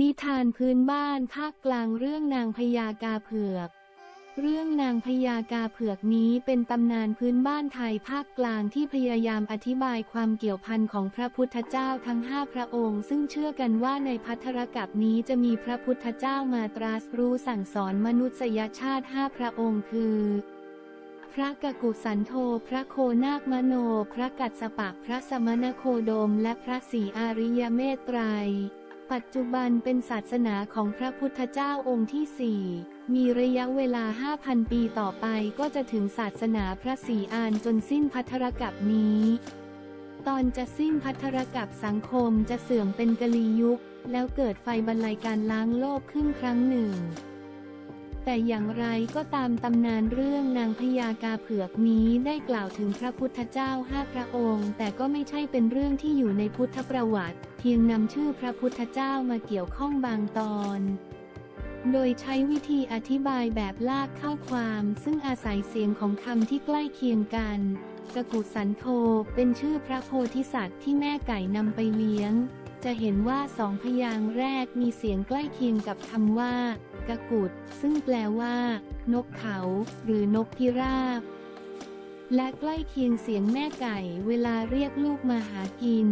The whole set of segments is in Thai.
นิทานพื้นบ้านภาคกลางเรื่องนางพญากาเผือก เรื่องนางพญากาเผือกนี้เป็นตำนานพื้นบ้านไทยภาคกลางที่พยายามอธิบายความเกี่ยวพันของพระพุทธเจ้าทั้งห้าพระองค์ ซึ่งเชื่อกันว่าในพัทธรกับนี้จะมีพระพุทธเจ้ามาตรัสรู้สั่งสอนมนุษยชาติห้าพระองค์คือพระกกุสันโธ พระโคนาคมโน พระกัสสปะ พระสมณโคดม และพระศรีอาริยเมตไตรย ปัจจุบันเป็นศาสนาของพระพุทธเจ้าองค์ที่สี่มีระยะเวลา 5,000 ปีต่อไปก็จะถึงศาสนาพระศรีอานจนสิ้นพัทธรกับนี้ ตอนจะสิ้นพัทธรกับสังคมจะเสื่อมเป็นกลียุค แล้วเกิดไฟบรรลัยการล้างโลกขึ้นครั้งหนึ่ง แต่อย่างไรก็ตามตำนานเรื่องนางพญากาเผือกนี้ได้กล่าวถึงพระพุทธเจ้าห้าพระองค์ แต่ก็ไม่ใช่เป็นเรื่องที่อยู่ในพุทธประวัติ เพียงนำชื่อพระพุทธเจ้ามาเกี่ยวข้องบางตอน โดยใช้วิธีอธิบายแบบลากเข้าความ ซึ่งอาศัยเสียงของคำที่ใกล้เคียงกันกกุสันโธเป็นชื่อพระโพธิสัตว์ที่แม่ไก่นำไปเลี้ยง จะเห็นว่าสองพยางค์แรกมีเสียงใกล้เคียงกับคำว่า กกุด ซึ่งแปลว่า นกเขา หรือนกพิราบ และใกล้เคียงเสียงแม่ไก่เวลาเรียกลูกมาหากิน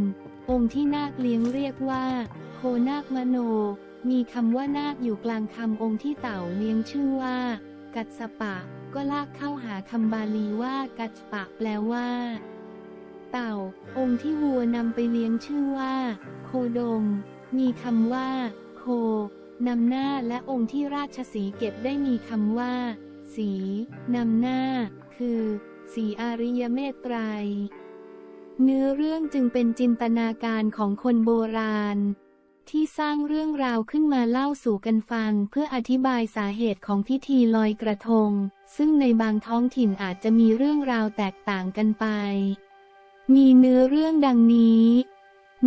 องค์ที่นาคเลี้ยงเรียกว่า โคนาคมโน มีคำว่านาคอยู่กลางคำองค์ที่เต่าเลี้ยงชื่อว่า กัสสปะ ก็ลากเข้าหาคำบาลีว่ากัสปะแปลว่าเต่า องค์ที่วัวนำไปเลี้ยงชื่อว่า โคดม มีคำว่า โค นำหน้าและองค์ที่ราชสีเก็บได้มีคำว่า สีนำหน้า คือ สีอาริยเมตไตรยเนื้อเรื่องจึงเป็นจินตนาการของคนโบราณ ที่สร้างเรื่องราวขึ้นมาเล่าสู่กันฟังเพื่ออธิบายสาเหตุของพิธีลอยกระทง ซึ่งในบางท้องถิ่นอาจจะมีเรื่องราวแตกต่างกันไป มีเนื้อเรื่องดังนี้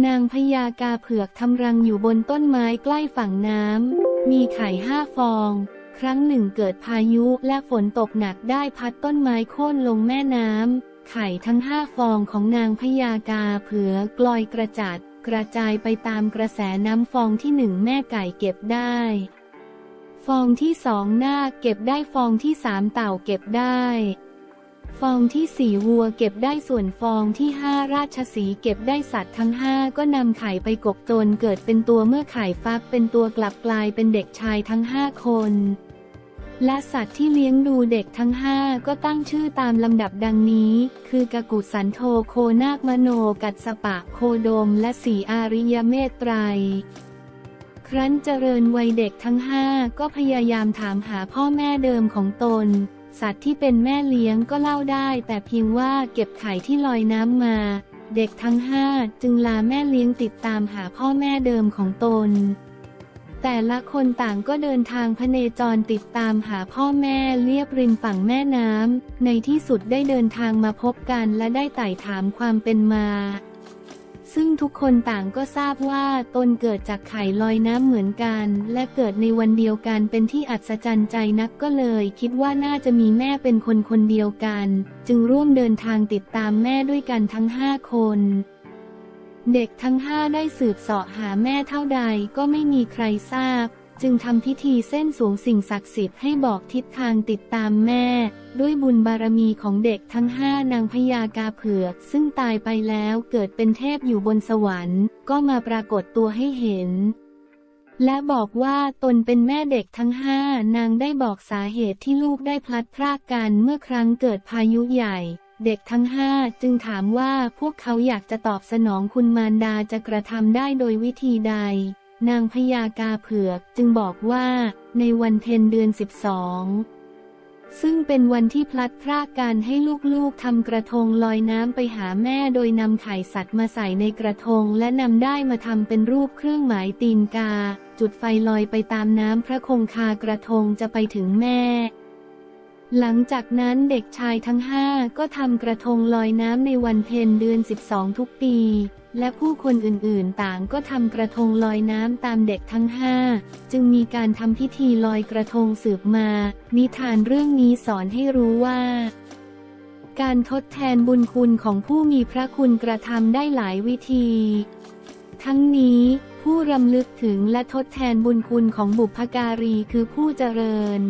นางพญากาเผือกทำรังอยู่บนต้นไม้ใกล้ฝั่งน้ำ มีไข่ห้าฟอง ครั้งหนึ่งเกิดพายุและฝนตกหนักได้พัดต้นไม้โค่นลงแม่น้ำ ไข่ทั้งห้าฟองของนางพญากาเผือกลอยกระจัด กระจายไปตามกระแสน้ำฟองที่หนึ่งแม่ไก่เก็บได้ ฟองที่สองนาคเก็บได้ฟองที่สามเต่าเก็บได้ ฟองที่สี่วัวเก็บได้ส่วนฟองที่ห้าราชสีเก็บได้สัตว์ทั้งห้าก็นำไข่ไปกบจนเกิดเป็นตัวเมื่อไข่ฟักเป็นตัวกลับกลายเป็นเด็กชายทั้งห้าคน และสัตว์ที่เลี้ยงดูเด็กทั้งห้าก็ตั้งชื่อตามลำดับดังนี้ คือกกุสันโธโคนาคมโนกัสสปะโคโดม และสีอาริยเมตไตรยครั้นเจริญวัยเด็กทั้งห้าก็พยายามถามหาพ่อแม่เดิมของตน สัตว์ที่เป็นแม่เลี้ยงก็เล่าได้ แต่เพียงว่าเก็บไข่ที่ลอยน้ำมา เด็กทั้งห้าจึงลาแม่เลี้ยงติดตามหาพ่อแม่เดิมของตน แต่ละคนต่างก็เดินทางพเนจรติดตามหาพ่อแม่เลียบริมฝั่งแม่น้ำในที่สุดได้เดินทางมาพบกันและได้ไต่ถามความเป็นมา ซึ่งทุกคนต่างก็ทราบว่าตนเกิดจากไข่ลอยน้ำเหมือนกัน และเกิดในวันเดียวกันเป็นที่อัศจรรย์ใจนักก็เลย คิดว่าน่าจะมีแม่เป็นคนคนเดียวกัน จึงร่วมเดินทางติดตามแม่ด้วยกันทั้งห้าคน เด็กทั้งห้าได้สืบเสาะหาแม่เท่าใดก็ไม่มีใครทราบ จึงทำพิธีเส้นสวงสิ่งศักดิ์สิทธิ์ให้บอกทิศทางติดตามแม่ ด้วยบุญบารมีของเด็กทั้งห้านางพญากาเผือก ซึ่งตายไปแล้วเกิดเป็นเทพอยู่บนสวรรค์ ก็มาปรากฏตัวให้เห็น และบอกว่าตนเป็นแม่เด็กทั้งห้านางได้บอกสาเหตุที่ลูกได้พลัดพรากกันเมื่อครั้งเกิดพายุใหญ่เด็กทั้งห้าจึงถามว่าพวกเขาอยากจะตอบสนองคุณมารดาจะกระทำได้โดยวิธีใด นางพญากาเผือกจึงบอกว่า ในวันเพ็ญเดือนสิบสองซึ่งเป็นวันที่พลัดพรากกันให้ลูกๆทำกระทงลอยน้ำไปหาแม่โดยนำไข่สัตว์มาใส่ในกระทง และนำได้มาทำเป็นรูปเครื่องหมายตีนกา จุดไฟลอยไปตามน้ำพระคงคากระทงจะไปถึงแม่หลังจากนั้นเด็กชายทั้งห้าก็ทำกระทงลอยน้ำในวันเพ็ญเดือน 12 ทุกปี และผู้คนอื่นๆต่างก็ทำกระทงลอยน้ำตามเด็กทั้งห้าจึงมีการทำพิธีลอยกระทงสืบมา นิทานเรื่องนี้สอนให้รู้ว่า การทดแทนบุญคุณของผู้มีพระคุณกระทำได้หลายวิธี ทั้งนี้ผู้รำลึกถึงและทดแทนบุญคุณของบุพการีคือผู้เจริญ